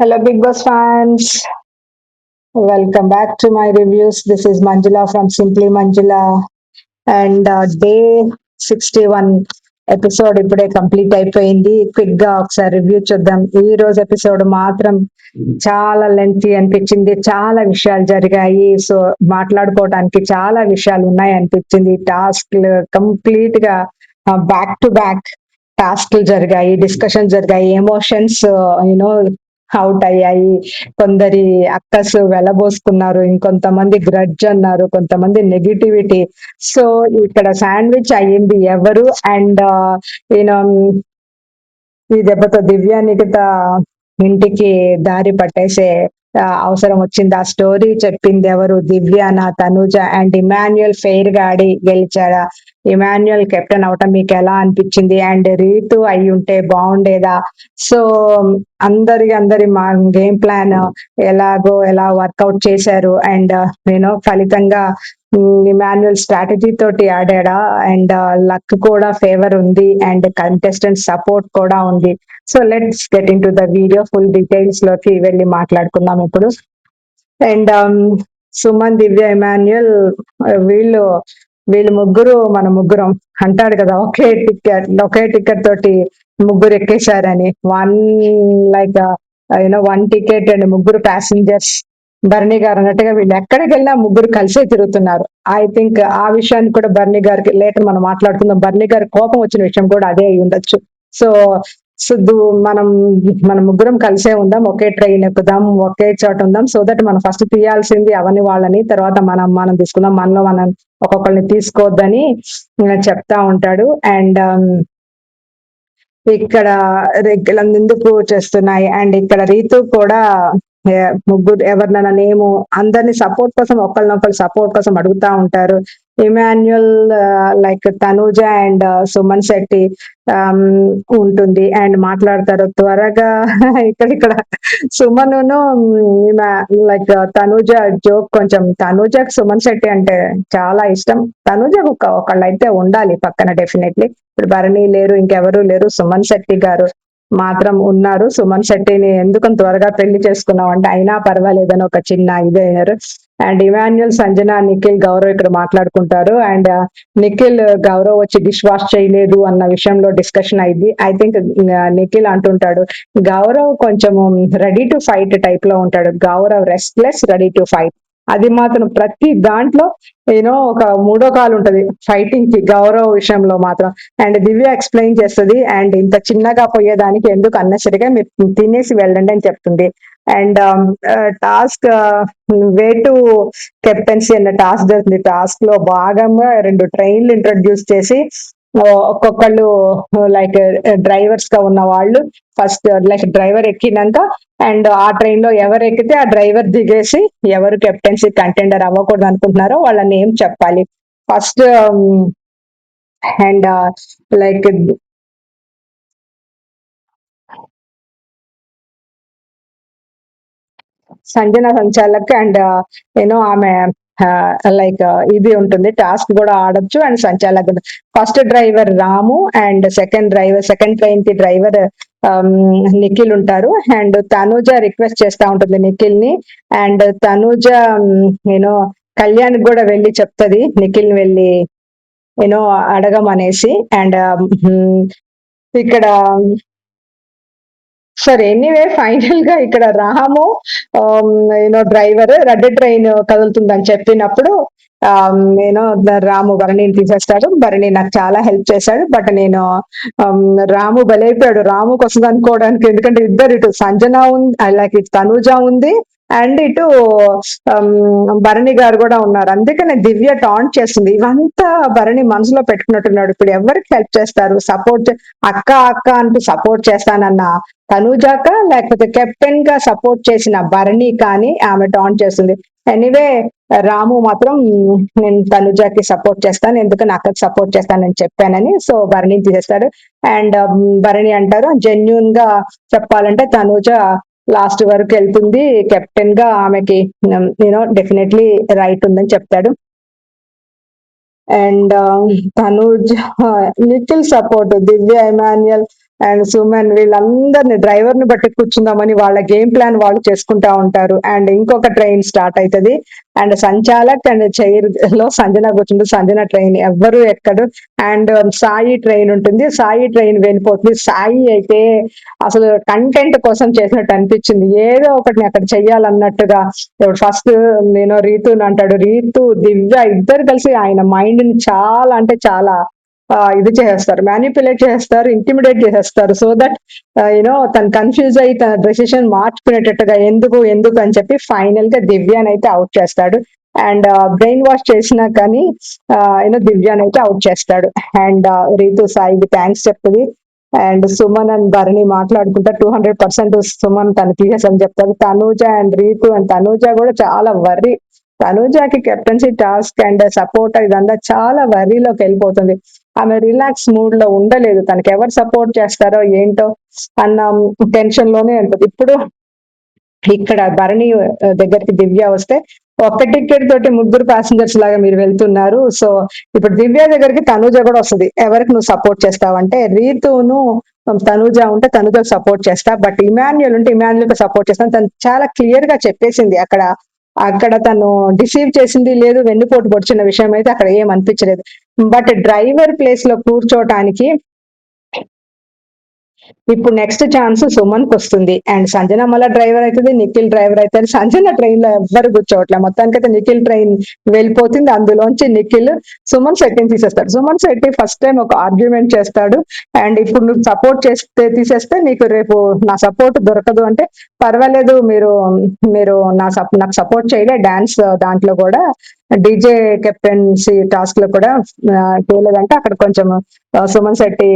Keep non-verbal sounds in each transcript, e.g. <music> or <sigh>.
Hello big boss fans welcome back to my reviews this is Manjula from simply Manjula and day sixty one episode ఇప్పుడే complete అయిపోయింది. క్విక్గా ఒకసారి review చూద్దాం. ఈ రోజు episode మాత్రం చాలా లెంత్ అనిపించింది. చాలా విషయాలు జరిగాయి. సో మాట్లాడుకోవడానికి చాలా విషయాలు ఉన్నాయి అనిపించింది. టాస్క్ కంప్లీట్గా బ్యాక్ టు బ్యాక్ టాస్క్లు జరిగాయి. డిస్కషన్ జరిగాయి. ఎమోషన్స్ యూనో uh, అవుట్ అయ్యాయి. కొందరి అక్కస్ వెలబోసుకున్నారు ఇంకొంతమంది గ్రడ్జ్ అన్నారు. కొంతమంది నెగిటివిటీ. సో ఇక్కడ శాండ్విచ్ అయ్యింది ఎవరు? అండ్ యూనో ఈ దెబ్బతో దివ్య ఇంటికి దారి పట్టేసే అవసరం వచ్చింది. ఆ స్టోరీ చెప్పింది ఎవరు? దివ్యాన తనుజ అండ్ ఇమాన్యుయల్ ఫెయిర్ గాడి గెలిచాడా? ఇమాన్యుయల్ కెప్టెన్ అవటం మీకు ఎలా అనిపించింది? అండ్ రీతు అయి ఉంటే బాగుండేదా? సో అందరి అందరి మా గేమ్ ప్లాన్ ఎలాగో ఎలా వర్కౌట్ చేశారు? అండ్ నేను ఫలితంగా ఇమాన్యుయల్ స్ట్రాటజీ తోటి ఆడాడా? అండ్ లక్ కూడా ఫేవర్ ఉంది. అండ్ కంటెస్టెంట్ సపోర్ట్ కూడా ఉంది. So let's get into the video full డీటెయిల్స్లోకి వెళ్ళి మాట్లాడుకుందాం ఇప్పుడు. And um, Suman Divya Emmanuel uh, వీళ్ళు వీళ్ళు ముగ్గురు మన ముగ్గురం అంటాడు కదా ఒకే టికెట్ ఒకే టికెట్ తోటి ముగ్గురు ఎక్కేశారని. One like you know one ticket and ముగ్గురు ప్యాసింజర్స్ బర్నీ గారు అన్నట్టుగా వీళ్ళు ఎక్కడికి వెళ్ళినా ముగ్గురు కలిసే తిరుగుతున్నారు. ఐ థింక్ ఆ విషయాన్ని కూడా బర్నీ గారికి లేటర్ మనం మాట్లాడుకుందాం. బర్నీ గారి కోపం వచ్చిన విషయం కూడా అదే అయి ఉండొచ్చు. సో సుద్దు మనం మన ముగ్గురం కలిసే ఉందాం ఒకే ట్రైన్ ఎక్కుదాం ఒకే చోట ఉందాం సో దట్ మనం ఫస్ట్ తీయాల్సింది అవని వాళ్ళని తర్వాత మనం మనం తీసుకుందాం మనలో మనం ఒక్కొక్కరిని తీసుకోవద్దని చెప్తా ఉంటాడు. అండ్ um, ఇక్కడ రెగ్యుల ఎందుకు చేస్తున్నాయి. అండ్ ఇక్కడ రీతు కూడా ముగ్గురు ఎవరినైనా నేము అందరిని సపోర్ట్ కోసం ఒకళ్ళనొకళ్ళు సపోర్ట్ కోసం అడుగుతా ఉంటారు. ఇమాన్యుల్ లైక్ తనూజ అండ్ సుమన్ శెట్టి ఉంటుంది. అండ్ మాట్లాడతారు త్వరగా. <laughs> ఇక్కడ ఇక్కడ. సుమనును లైక్ తనూజ జోక్ కొంచెం తనూజకి సుమన్ శెట్టి అంటే చాలా ఇష్టం. తనూజ ఒక ఒకళ్ళు అయితే ఉండాలి పక్కన డెఫినెట్లీ ఇప్పుడు భరణి లేరు ఇంకెవరు లేరు. సుమన్ శెట్టి గారు మాత్రం ఉన్నారు. సుమన్ శెట్టిని ఎందుకు త్వరగా పెళ్ళి చేసుకున్నావు అంటే అయినా పర్వాలేదని ఒక చిన్న ఇదయ్యారు అండ్ ఇమాన్యుల్ సంజన నిఖిల్ గౌరవ్ ఇక్కడ మాట్లాడుకుంటారు. అండ్ నిఖిల్ గౌరవ్ వచ్చి డిష్ వాష్ చేయలేదు అన్న విషయంలో డిస్కషన్ అయింది. ఐ థింక్ నిఖిల్ అంటుంటాడు గౌరవ్ కొంచెం రెడీ టు ఫైట్ టైప్లో ఉంటాడు. Gaurav restless ready to fight అది మాత్రం ప్రతి దాంట్లో యూనో ఒక మూడో కాలు ఉంటది ఫైటింగ్కి గౌరవ విషయంలో మాత్రం. అండ్ దివ్య ఎక్స్ప్లెయిన్ చేస్తుంది అండ్ ఇంత చిన్నగా పోయేదానికి ఎందుకు అన్నసరిగా మీరు తినేసి వెళ్ళండి అని చెప్తుంది. And task way to captaincy అన్న టాస్క్ జరుగుతుంది. టాస్క్లో భాగంగా రెండు ట్రైన్లు ఇంట్రడ్యూస్ చేసి ఒక్కొక్కళ్ళు లైక్ డ్రైవర్స్ uh, గా ఉన్న వాళ్ళు ఫస్ట్ లైక్ డ్రైవర్ ఎక్కినాక అండ్ ఆ ట్రైన్లో ఎవరు ఎక్కితే ఆ డ్రైవర్ దిగేసి ఎవరు కెప్టెన్సీ కంటెండర్ అవ్వకూడదు అనుకుంటున్నారో వాళ్ళ నేమ్ చెప్పాలి. ఫస్ట్ అండ్ లైక్ సంజన సంచాలక్ అండ్ uh, యూనో ఆమె uh, లైక్ uh, ఇది ఉంటుంది. టాస్క్ కూడా ఆడొచ్చు and సంచాలక్ first driver Ramu and second driver second ట్రైన్కి డ్రైవర్ um, నిఖిల్ ఉంటారు. అండ్ తనూజ రిక్వెస్ట్ చేస్తా ఉంటుంది నిఖిల్ని and Tanuja um, you know Kalyan కూడా వెళ్ళి చెప్తది. నిఖిల్ వెళ్ళి యూనో అడగమనేసి. అండ్ um, ఇక్కడ సరే ఎనీవే ఫైనల్గా ఇక్కడ Ramu you know driver red train కదులుతుందని చెప్పినప్పుడు um, నేను రాము భరణిని తీసేస్తాడు భరణి నాకు చాలా హెల్ప్ చేశాడు. బట్ నేను um, రాము బలైపోయాడు. రాము కోసం అనుకోవడానికి ఎందుకంటే ఇద్దరు ఇటు సంజన ఉంది అలాగే ఇటు తనూజ ఉంది. అండ్ ఇటు భరణి గారు కూడా ఉన్నారు. అందుకనే దివ్య టాంట్ చేస్తుంది. ఇవంతా భరణి మనసులో పెట్టుకున్నట్టున్నాడు. ఇప్పుడు ఎవరికి హెల్ప్ చేస్తారు? సపోర్ట్ అక్క అక్క అంటూ సపోర్ట్ చేస్తానన్న తనుజాక లేకపోతే కెప్టెన్గా సపోర్ట్ చేసిన భరణి కానీ ఆమె టాన్ చేస్తుంది. ఎనీవే రాము మాత్రం నేను తనుజాకి సపోర్ట్ చేస్తాను. ఎందుకని అక్కకి సపోర్ట్ చేస్తానని చెప్పానని సో భరణిని తీసేస్తాడు. అండ్ భరణి అంటారు జెన్యున్గా చెప్పాలంటే తనుజ లాస్ట్ వరకు వెళ్తుంది. కెప్టెన్గా ఆమెకి యూనో డెఫినెట్లీ రైట్ ఉందని చెప్తాడు. And Tanuj Nikhil support Divya Emmanuel and Suman వీళ్ళందరిని డ్రైవర్ని బట్టి కూర్చుందామని వాళ్ళ గేమ్ ప్లాన్ వాళ్ళు చేసుకుంటా ఉంటారు. అండ్ ఇంకొక ట్రైన్ స్టార్ట్ అవుతుంది అండ్ సంచాలక్ అండ్ చైర్లో సంజన కూర్చుంటుంది. సంజన ట్రైన్ ఎవ్వరు ఎక్కడు. అండ్ సాయి ట్రైన్ ఉంటుంది. సాయి ట్రైన్ వెళ్ళిపోతుంది. సాయి అయితే అసలు కంటెంట్ కోసం చేసినట్టు అనిపించింది. ఏదో ఒకటి అక్కడ చెయ్యాలన్నట్టుగా. ఫస్ట్ నేను రీతుని అంటాడు. రీతు దివ్య ఇద్దరు కలిసి ఆయన మైండ్ని చాలా అంటే చాలా ఇది చేసేస్తారు మ్యానిపులేట్ చేస్తారు ఇంటిమిడేట్ చేసేస్తారు సో దట్ యూనో తను కన్ఫ్యూజ్ అయ్యి తన డెసిషన్ మార్చుకునేటట్టుగా ఎందుకు ఎందుకు అని చెప్పి ఫైనల్గా దివ్యాన్ అయితే అవుట్ చేస్తాడు. అండ్ బ్రెయిన్ వాష్ చేసినా కానీ యూనో దివ్యాన్ అయితే అవుట్ చేస్తాడు. అండ్ రీతు సాయికి థ్యాంక్స్ చెప్తుంది. అండ్ సుమన్ అండ్ భరణి మాట్లాడుకుంటా టూ హండ్రెడ్ పర్సెంట్ సుమన్ తను తీసేసని చెప్తాడు. తనూజ అండ్ రీతు అండ్ తనూజ కూడా చాలా వర్రీ తనూజాకి కెప్టెన్సీ టాస్క్ అండ్ సపోర్ట్ ఇదంతా చాలా వర్రీలోకి వెళ్ళిపోతుంది. ఆమె రిలాక్స్ మూడ్లో ఉండలేదు. తనకి ఎవరు సపోర్ట్ చేస్తారో ఏంటో అన్న టెన్షన్లోనే ఉంటుంది. ఇప్పుడు ఇక్కడ భరణి దగ్గరికి దివ్య వస్తే ఒక్క టికెట్ తోటి ముగ్గురు ప్యాసింజర్స్ లాగా మీరు వెళ్తున్నారు. సో ఇప్పుడు దివ్య దగ్గరికి తనూజ కూడా వస్తుంది. ఎవరికి నువ్వు సపోర్ట్ చేస్తావంటే రీతును తనూజ ఉంటే తనుజకు సపోర్ట్ చేస్తా. బట్ ఇమాన్యుల్ ఉంటే ఇమాన్యుల్కి సపోర్ట్ చేస్తాను తను చాలా క్లియర్గా చెప్పేసింది. అక్కడ అక్కడ తను డిసీవ్ చేసింది లేదు వెన్నుపోటు పొడిచిన విషయం అయితే అక్కడ ఏం అనిపించలేదు. బట్ డ్రైవర్ ప్లేస్లో కూర్చోటానికి ఇప్పుడు నెక్స్ట్ ఛాన్స్ సుమన్కి వస్తుంది. అండ్ సంజన మళ్ళా డ్రైవర్ అవుతుంది నిఖిల్ డ్రైవర్ అవుతుంది సంజన ట్రైన్లో ఎవ్వరు కూర్చోవట్లే. మొత్తానికైతే నిఖిల్ ట్రైన్ వెళ్ళిపోతుంది. అందులోంచి నిఖిల్ సుమన్ శెట్టిని తీసేస్తాడు. సుమన్ శెట్టి ఫస్ట్ టైం ఒక ఆర్గ్యుమెంట్ చేస్తాడు. అండ్ ఇప్పుడు నువ్వు సపోర్ట్ చేస్తే తీసేస్తే నీకు రేపు నా సపోర్ట్ దొరకదు అంటే పర్వాలేదు మీరు మీరు నా సప్ నాకు సపోర్ట్ చేయలే. డాన్స్ దాంట్లో కూడా డీజే కెప్టెన్సీ టాస్క్లో కూడా చేయలేదంటే అక్కడ కొంచెం సుమన్ శెట్టి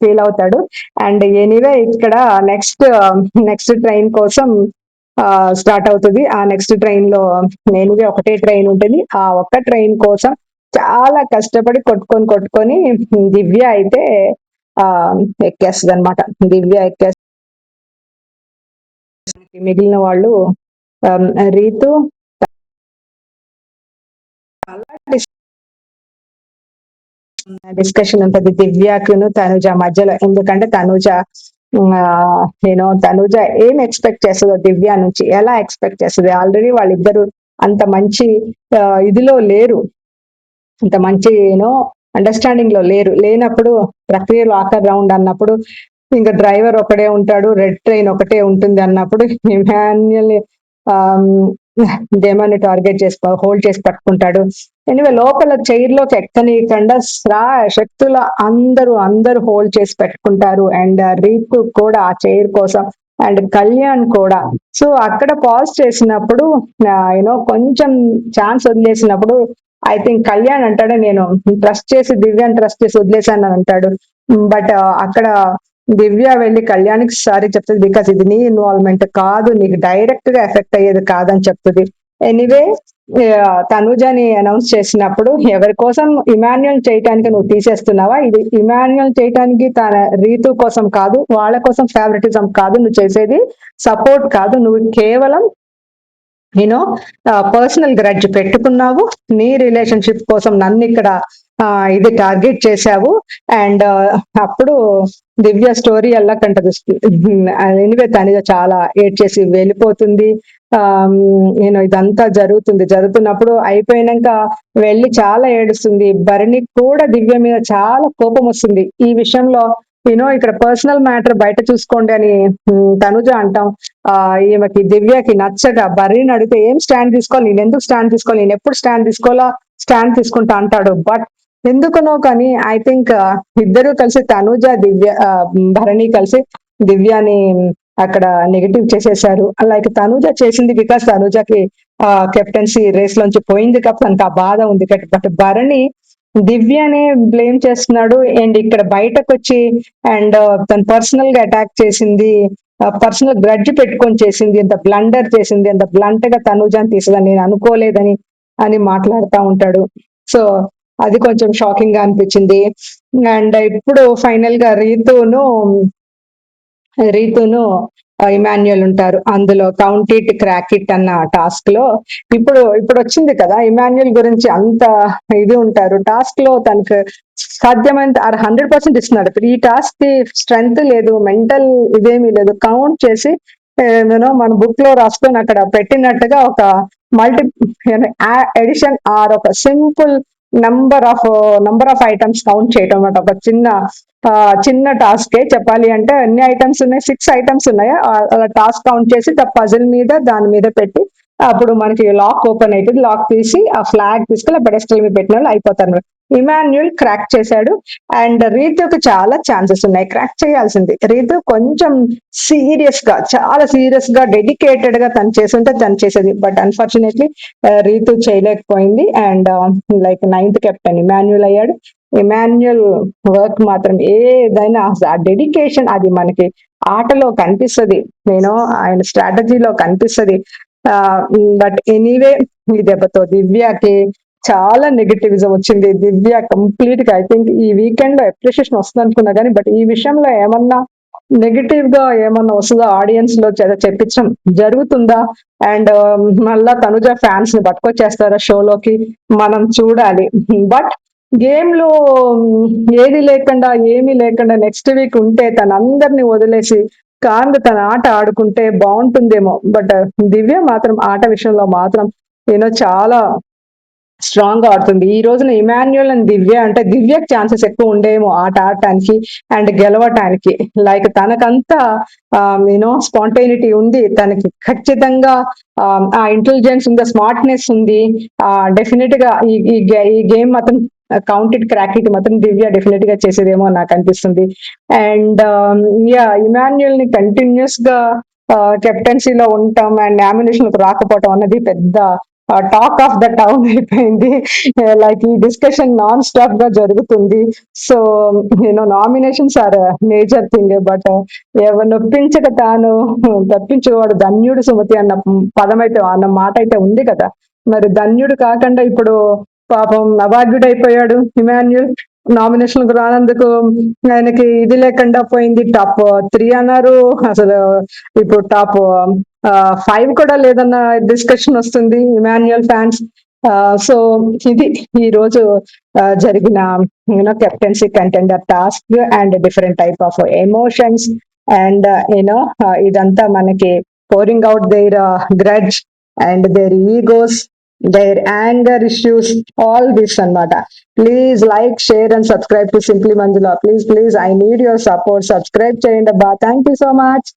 ఫీల్ అవుతాడు. అండ్ ఎనీవే ఇక్కడ నెక్స్ట్ నెక్స్ట్ ట్రైన్ కోసం స్టార్ట్ అవుతుంది. ఆ నెక్స్ట్ ట్రైన్లో ఎనీవే ఒకటే ట్రైన్ ఉంటుంది. ఆ ఒక్క ట్రైన్ కోసం చాలా కష్టపడి కొట్టుకొని కొట్టుకొని దివ్య అయితే ఆ ఎక్కేస్తుంది అనమాట దివ్య ఎక్కేస్తుంది మిగిలిన వాళ్ళు ఆ, రీతు డిస్కషన్ ఉంటది దివ్యాకును తనుజ మధ్యలో. ఎందుకంటే తనుజ నేను తనుజ ఏం ఎక్స్పెక్ట్ చేస్తుందో దివ్య నుంచి ఎలా ఎక్స్పెక్ట్ చేస్తుంది ఆల్రెడీ వాళ్ళిద్దరు అంత మంచి ఇదిలో లేరు. అంత మంచి యూనో అండర్స్టాండింగ్లో లేరు. లేనప్పుడు ప్రక్రియలో ఆఖర్ రౌండ్ అన్నప్పుడు ఇంకా డ్రైవర్ ఒకడే ఉంటాడు రెడ్ ట్రైన్ ఒకటే ఉంటుంది అన్నప్పుడు ఇమాన్యుయల్ డెమాని టార్గెట్ చేసి హోల్డ్ చేసి పట్టుకుంటాడు. ఎనివే లోపల చైర్లోకి ఎక్కనీయకుండా శ్రా శక్తుల అందరూ అందరూ హోల్డ్ చేసి పెట్టుకుంటారు. అండ్ రీతు uh, కూడా ఆ చైర్ కోసం అండ్ కళ్యాణ్ కూడా. సో అక్కడ పాజ్ చేసినప్పుడు uh, యూనో కొంచెం ఛాన్స్ వదిలేసినప్పుడు ఐ థింక్ కళ్యాణ్ అంటాడు నేను ట్రస్ట్ చేసి దివ్యాన్ని ట్రస్ట్ చేసి వదిలేశాను అని అంటాడు. బట్ uh, అక్కడ దివ్య వెళ్ళి కళ్యాణ్కి సారీ చెప్తుంది బికాస్ ఇది నీ ఇన్వాల్వ్మెంట్ కాదు నీకు డైరెక్ట్గా ఎఫెక్ట్ అయ్యేది కాదని చెప్తుంది. ఎనీవే తనుజని అనౌన్స్ చేసినప్పుడు ఎవరి కోసం ఇమాన్యుల్ చేయటానికి నువ్వు తీసేస్తున్నావా? ఇది ఇమాన్యుల్ చేయటానికి తన రీతు కోసం కాదు వాళ్ళ కోసం ఫేవరెటిజం కాదు నువ్వు చేసేది సపోర్ట్ కాదు. నువ్వు కేవలం నేను పర్సనల్ గ్రడ్జ్ పెట్టుకున్నావు. నీ రిలేషన్షిప్ కోసం నన్ను ఇక్కడ ఇది టార్గెట్ చేశావు. అండ్ uh, అప్పుడు దివ్య స్టోరీ వెళ్ళకంటది ఎనివే తనిజ చాలా ఏడ్ చేసి వెళ్ళిపోతుంది. నేను ఇదంతా జరుగుతుంది. జరుగుతున్నప్పుడు అయిపోయినాక వెళ్ళి చాలా ఏడుస్తుంది. భరణి కూడా దివ్య మీద చాలా కోపం వస్తుంది. ఈ విషయంలో యూనో ఇక్కడ పర్సనల్ మ్యాటర్ బయట చూసుకోండి అని తనుజ అంటాం. ఆ ఈమెకి దివ్యకి నచ్చక బర్రీని అడిగితే ఏం స్టాండ్ తీసుకోవాలి? నేను ఎందుకు స్టాండ్ తీసుకోవాలి? నేను ఎప్పుడు స్టాండ్ తీసుకోవాలా? స్టాండ్ తీసుకుంటా అంటాడు. బట్ ఎందుకనో కానీ ఐ థింక్ ఇద్దరు కలిసి తనుజ దివ్య uh, భరణి కలిసి దివ్యాని అక్కడ నెగిటివ్ చేసేసారు లైక్ తనుజ చేసింది బికాస్ తనుజకి కెప్టెన్సీ రేస్ లోంచి పోయింది కాబట్టి తనకు ఆ బాధ ఉంది. బట్ భరణి దివ్యనే బ్లేమ్ చేస్తున్నాడు. అండ్ ఇక్కడ బయటకు వచ్చి అండ్ uh, తను పర్సనల్గా అటాక్ చేసింది. Uh, పర్సనల్ గ్రడ్జ్ పెట్టుకొని చేసింది. ఎంత బ్లండర్ చేసింది. ఎంత బ్లంట్గా తనుజాని తీసేదని నేను అనుకోలేదని అని మాట్లాడుతూ ఉంటాడు. సో అది కొంచెం షాకింగ్గా అనిపించింది. అండ్ ఇప్పుడు ఫైనల్గా రీతును రీతును ఇమాన్యుయల్ ఉంటారు. అందులో కౌంట్ ఇట్ క్రాక్ ఇట్ అన్న టాస్క్లో ఇప్పుడు ఇప్పుడు వచ్చింది కదా ఇమాన్యుయల్ గురించి అంత ఇది ఉంటారు. టాస్క్లో తనకు సాధ్యమైనంత హండ్రెడ్ పర్సెంట్ ఇస్తున్నాడు. ఇప్పుడు ఈ టాస్క్కి స్ట్రెంగ్త్ లేదు మెంటల్ ఇదేమీ లేదు. కౌంట్ చేసి నేను మన బుక్లో రాసుకొని అక్కడ పెట్టినట్టుగా ఒక మల్టీ ఎడిషన్ ఆర్ ఒక simple number of number of items count చేయటం అనమాట ఒక చిన్న ఆ, చిన్న టాస్క్ చెప్పాలి అంటే అన్ని ఐటమ్స్ ఉన్నాయి సిక్స్ ఐటమ్స్ ఉన్నాయి. అలా టాస్క్ కౌంట్ చేసి పజిల్ మీద దాని మీద పెట్టి అప్పుడు మనకి లాక్ ఓపెన్ అవుతుంది. లాక్ తీసి ఆ ఫ్లాగ్ తీసుకెళ్ళి ఆ పెడస్టల్ మీద పెట్టిన వాళ్ళు అయిపోతారు ఇమాన్యుల్ క్రాక్ చేశాడు. అండ్ రీతుకు చాలా ఛాన్సెస్ ఉన్నాయి. క్రాక్ చేయాల్సింది. రీతు కొంచెం సీరియస్గా చాలా సీరియస్గా డెడికేటెడ్గా తను చేస్తుంటే తను చేసేది. బట్ అన్ఫార్చునేట్లీ uh, రీతు చేయలేకపోయింది. And like ninth captain Emmanuel అయ్యాడు. ఇమాన్యుల్ వర్క్ మాత్రం ఏదైనా ఆ డెడికేషన్ అది మనకి ఆటలో కనిపిస్తది. నేను ఆయన స్ట్రాటజీలో కనిపిస్తది. Uh, బట్ ఎనీవే ఈ దెబ్బతో దివ్యకి చాలా నెగటివిజం వచ్చింది. దివ్య కంప్లీట్గా ఐ థింక్ ఈ వీకెండ్లో అప్రిషియేషన్ వస్తుంది అనుకున్నా కానీ బట్ ఈ విషయంలో ఏమన్నా నెగటివ్గా ఏమన్నా వస్తుందా? ఆడియన్స్లో చెప్పించడం జరుగుతుందా? అండ్ um, మళ్ళా తనుజ ఫ్యాన్స్ని పట్టుకొచ్చేస్తారా షోలోకి? మనం చూడాలి. బట్ గేమ్లో um, ఏది లేకుండా ఏమీ లేకుండా నెక్స్ట్ వీక్ ఉంటే తన అందరినీ వదిలేసి కాంగ్ తన ఆట ఆడుకుంటే బాగుంటుందేమో. బట్ uh, దివ్య మాత్రం ఆట విషయంలో మాత్రం ఏదో చాలా స్ట్రాంగ్గా ఆడుతుంది. ఈ రోజున ఇమాన్యుయల్ అండ్ దివ్య అంటే దివ్యకి ఛాన్సెస్ ఎక్కువ ఉండేమో ఆట ఆడటానికి అండ్ గెలవటానికి. లైక్ తనకంతా యూనో స్పాంటైనిటీ ఉంది. తనకి ఖచ్చితంగా ఆ ఇంటెలిజెన్స్ ఉంది స్మార్ట్నెస్ ఉంది. డెఫినెట్గా ఈ ఈ గే- ఈ గేమ్ మాత్రం కౌంటెడ్ క్రాక్ ఇట్ మాత్రం దివ్య డెఫినెట్గా చేసేదేమో నాకు అనిపిస్తుంది. అండ్ యా ఇమాన్యుయల్ని కంటిన్యూస్గా కెప్టెన్సీలో ఉండటం అండ్ నామినేషన్ రాకపోవటం అన్నది పెద్ద టాక్ ఆఫ్ ద టౌన్ అయిపోయింది. లైక్ ఈ డిస్కషన్ నాన్ స్టాప్గా జరుగుతుంది. సో నేను nominations are major thing but ఎవరు నొప్పించక తాను తప్పించేవాడు ధన్యుడు సుమతి అన్న పదం అయితే అన్న మాట అయితే ఉంది కదా. మరి ధన్యుడు కాకుండా ఇప్పుడు పాపం అభాగ్యుడు అయిపోయాడు హిమాన్యుల్. నామినేషన్ రానందుకు ఆయనకి ఇది లేకుండా పోయింది టాప్ త్రీ అన్నారు. అసలు ఇప్పుడు టాప్ ఫైవ్ కూడా లేదన్న డిస్కషన్ వస్తుంది ఇమాన్యుయల్ ఫ్యాన్స్ సో ఇది ఈ రోజు జరిగిన you know captaincy contender task and different type of emotions and you know ఇదంతా మనకి pouring out their grudge and their egos their anger issues all this అన్నమాట. Please like share and subscribe to simply Manjula please please I need your support subscribe చేయండి అబ్బా. Thank you so much